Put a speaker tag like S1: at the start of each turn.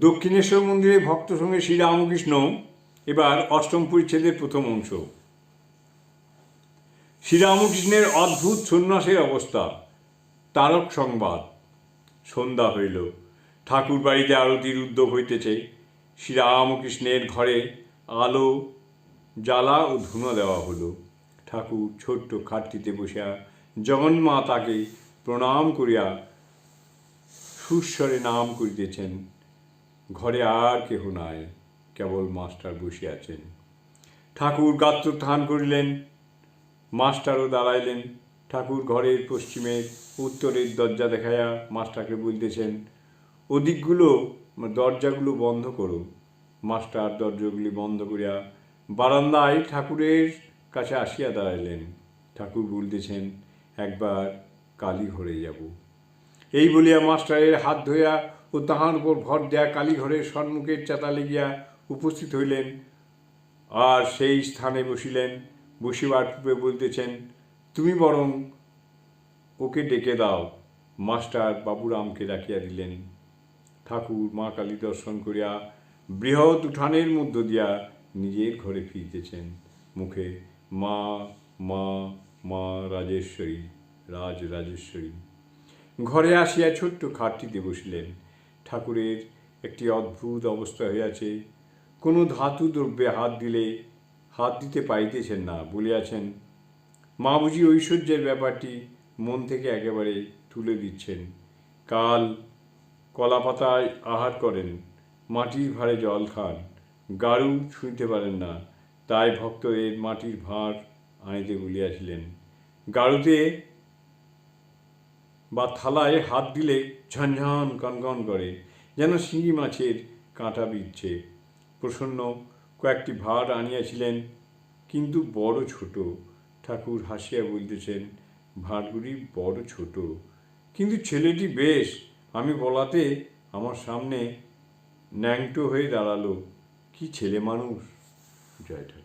S1: দক্ষিণেশ্বর মন্দিরে ভক্ত সঙ্গে শ্রীরামকৃষ্ণ এবার অষ্টম পরিচ্ছেদের প্রথম অংশ। শ্রীরামকৃষ্ণের অদ্ভুত সন্ন্যাসের অবস্থা। তারক সংবাদ। সন্ধ্যা হইল। ঠাকুর বাড়িতে আরতির উদ্যোগ হইতেছে। শ্রীরামকৃষ্ণের ঘরে আলো, জ্বালা ও ধুনো দেওয়া হলো ঠাকুর ছোট্ট খাটটিতে বসিয়া জগন্মাতাকে প্রণাম করিয়া সুস্বরে নাম করিতেছেন। ঘরে আর কেহ নাই, কেবল মাস্টার বসিয়াছেন ঠাকুর গাত্র গাত্রোত্থান করিলেন, মাস্টারও দাঁড়াইলেন। ঠাকুর ঘরের পশ্চিমের উত্তরের দরজা দেখাইয়া মাস্টারকে বলতেছেন ওদিকগুলো দরজাগুলো বন্ধ করো। মাস্টার দরজাগুলি বন্ধ করিয়া বারান্দায় ঠাকুরের কাছে আসিয়া দাঁড়াইলেন। ঠাকুর বলতেছেন, একবার কালী ঘরে যাব। এই বলিয়া মাস্টারের হাত ধরিয়া ও তাহার উপর ভর দেয়া কালীঘরের সন্মুখের চাতালে গিয়া উপস্থিত হইলেন। আর সেই স্থানে বসিলেন। বসিবার পূর্বে বলতেছেন, তুমি বরং ওকে ডেকে দাও। মাস্টার বাবুরামকে ডাকিয়া দিলেন। ঠাকুর মা কালী দর্শন করিয়া বৃহৎ উঠানের মধ্য দিয়া নিজের ঘরে ফিরিতেছেন। মুখে, মা মা মা রাজেশ্বরী, রাজ রাজেশ্বরী। ঘরে আসিয়া ছোট্ট খাটটিতে বসিলেন। ঠাকুরের একটি অদ্ভুত অবস্থা হইয়াছে কোনো ধাতু দ্রব্যে হাত দিলে হাত দিতে পাইতেছেন না বলিয়াছেন। মা বুঝি ঐশ্বর্যের ব্যাপারটি মন থেকে একেবারে তুলে দিচ্ছেন। কাল কলাপাতায় আহার করেন, মাটির ভারে জল খান। গাড়ু ছুঁইতে পারেন না, তাই ভক্তদের মাটির ভাঁড় আনিতে বলিয়াছিলেন। গাড়ুতে বা থালায় হাত দিলে ঝনঝন কনকন করে, যেন শিঙি মাছের কাঁটা বিচ্ছে প্রসন্ন কয়েকটি ভাঁড় আনিয়াছিলেন, কিন্তু বড় ছোট। ঠাকুর হাসিয়া বলতেছেন ভাঁড়গুলি বড় ছোট। কিন্তু ছেলেটি বেশ, আমি বলাতে আমার সামনে ন্যাংটো হয়ে দাঁড়াল। কি ছেলে মানুষ? জয় ঠাকুর